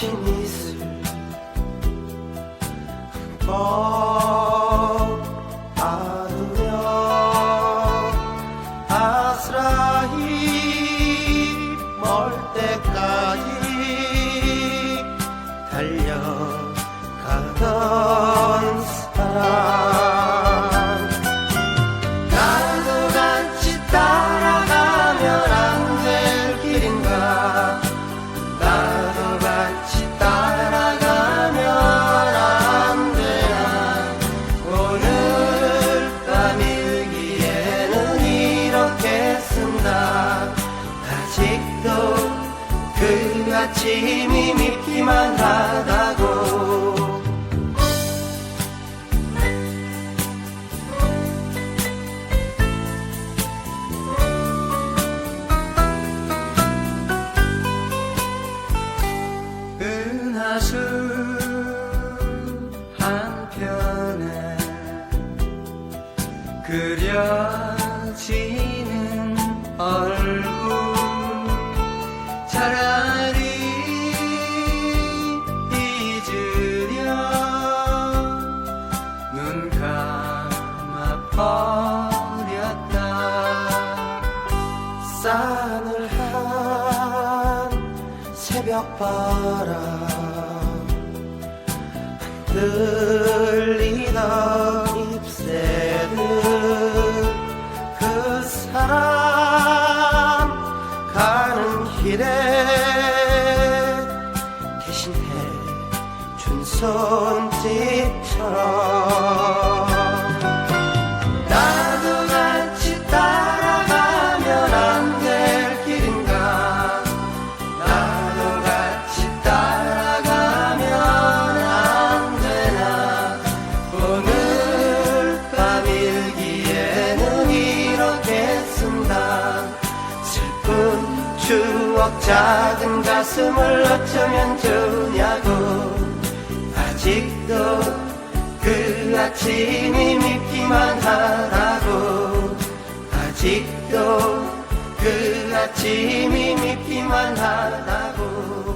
watching. 아침이 믿기만 하다. 바람 흔들리나? 작은 가슴을 어쩌면 좋냐고. 아직도 그 아침이 믿기만 하라고. 아직도 그 아침이 믿기만 하라고.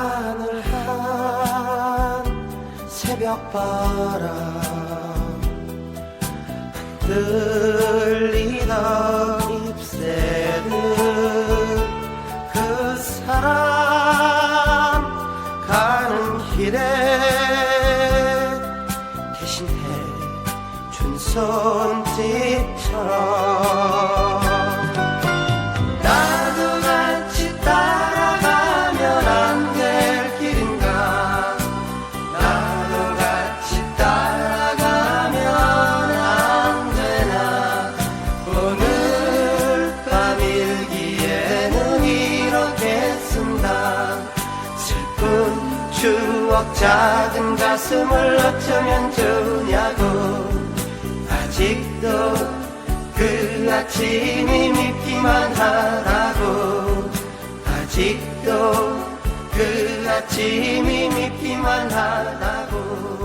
하늘한 새벽바람 흔들리던 잎새는 그 사람 가는 길에 대신해 준손 벅벅 작은 가슴을 어쩌면 좋냐고. 아직도 그 아침이 믿기만 하라고. 아직도 그 아침이 믿기만 하라고.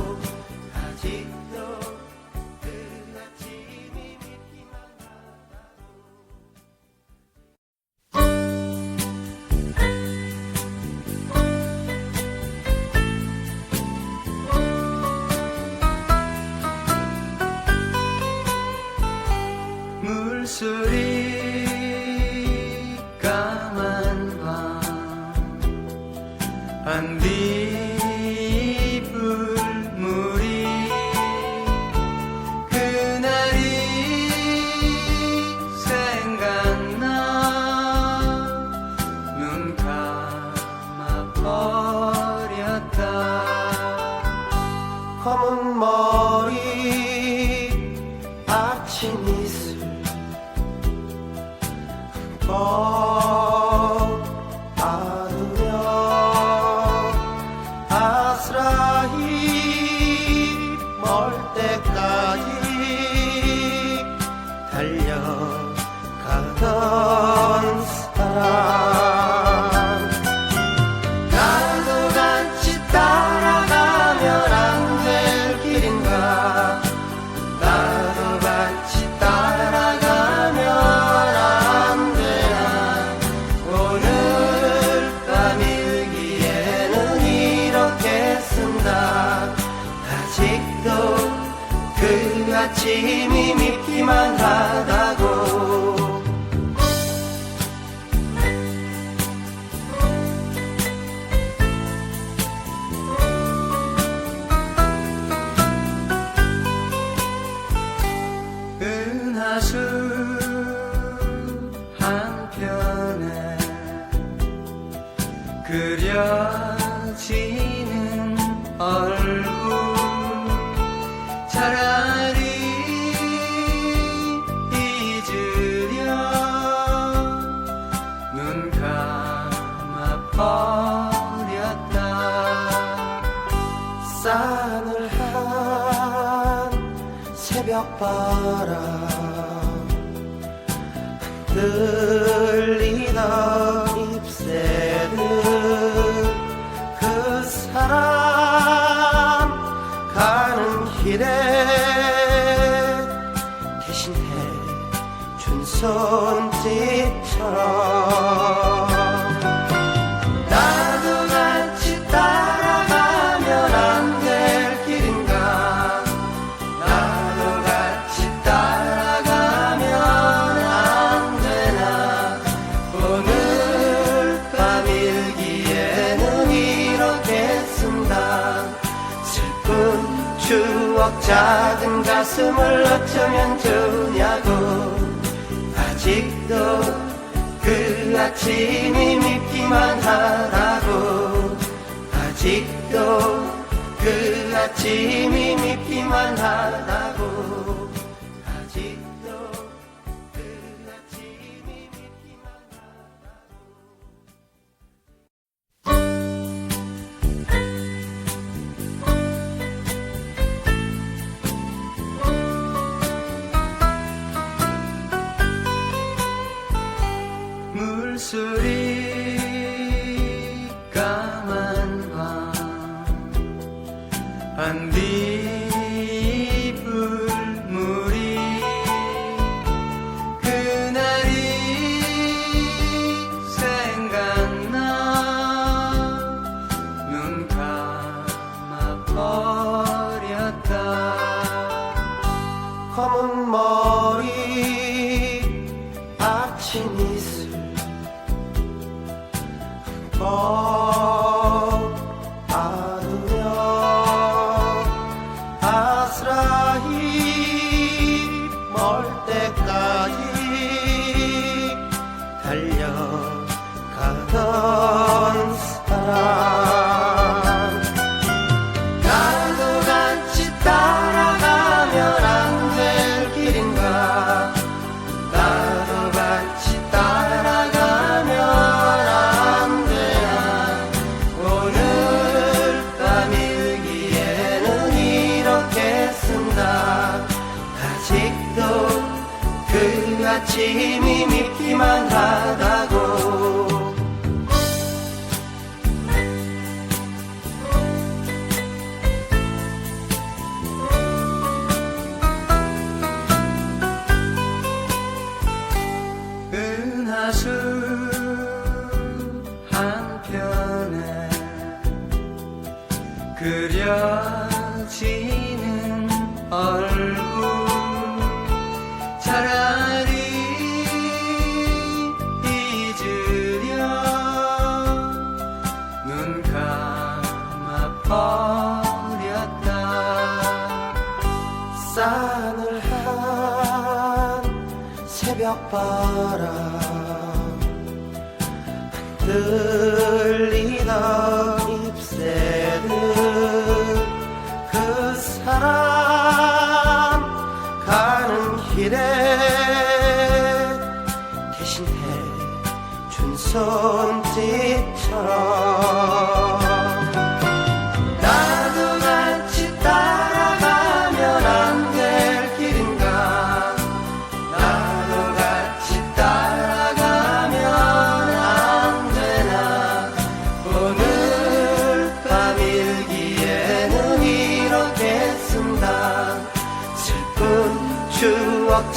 Suri Kaman Andi 아스라히 멀 때까지 달려가던 사람. love. 추억 작은 가슴을 어쩌면 좋냐고. 아직도 그 아침이 믿기만 하다고. 아직도 그 아침이 믿기만 하다고. söyle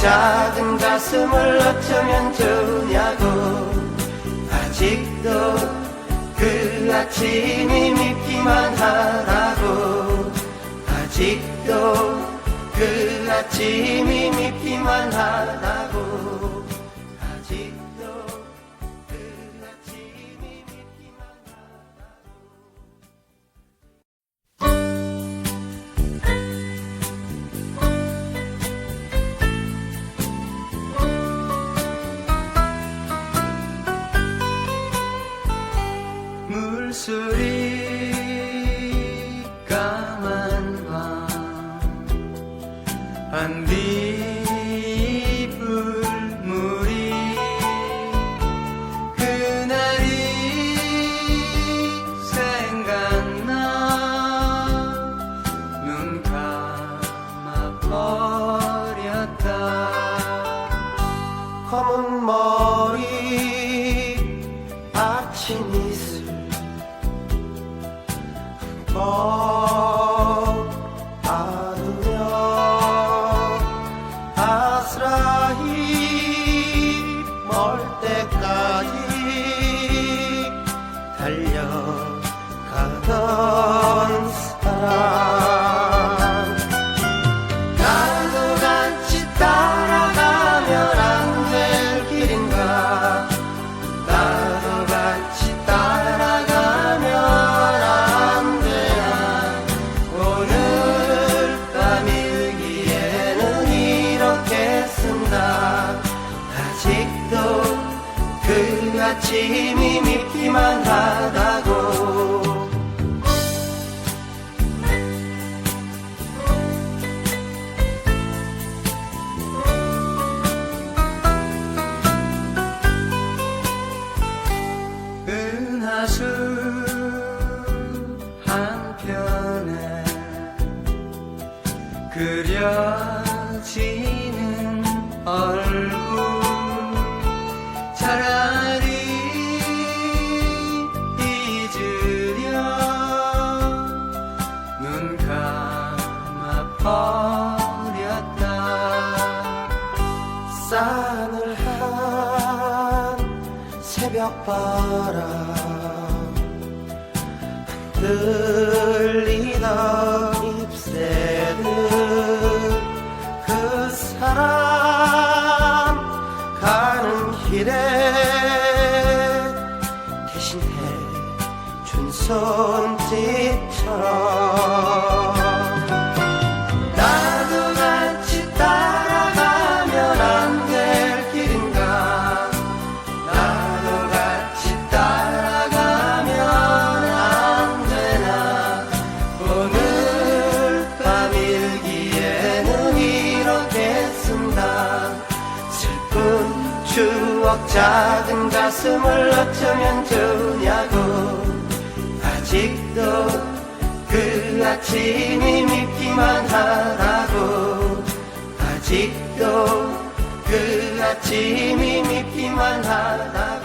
작은 가슴을 어쩌면 좋냐고. 아직도 그 아침이 믿기만 하라고. 아직도 그 아침이 믿기만 하라고. 가수 한편에 그려지는 얼굴. 차라리 잊으려 눈 감아 버렸다. 싸늘한 새벽바람 길에 대신해 준 손짓처럼. 작은 가슴을 어쩌면 좋냐고. 아직도 그 아침이 밉기만 하다고. 아직도 그 아침이 밉기만 하다고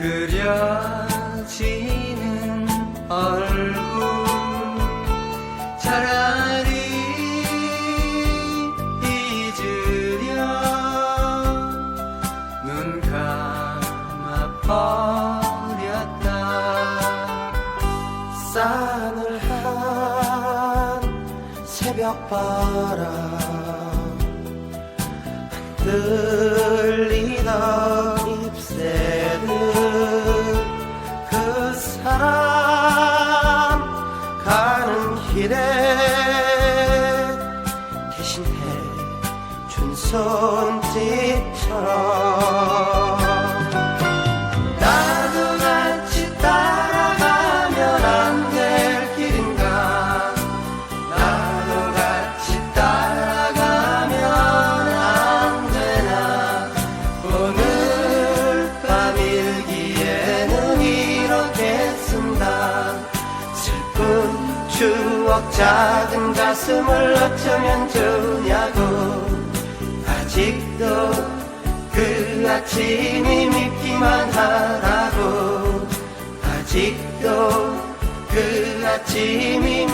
그려지는 얼굴. 차라리 잊으려 눈 감아 버렸다. 싸늘한 새벽바람 들 손짓처럼 나도 같이 따라가면 안 될 길인가? 나도 같이 따라가면 안 되나? 오늘 밤 일기에는 이렇게 쓴다. 슬픈 추억 작은 가슴을 어쩌면 그 아침이 밉기만 하다고. 아직도 그 아침이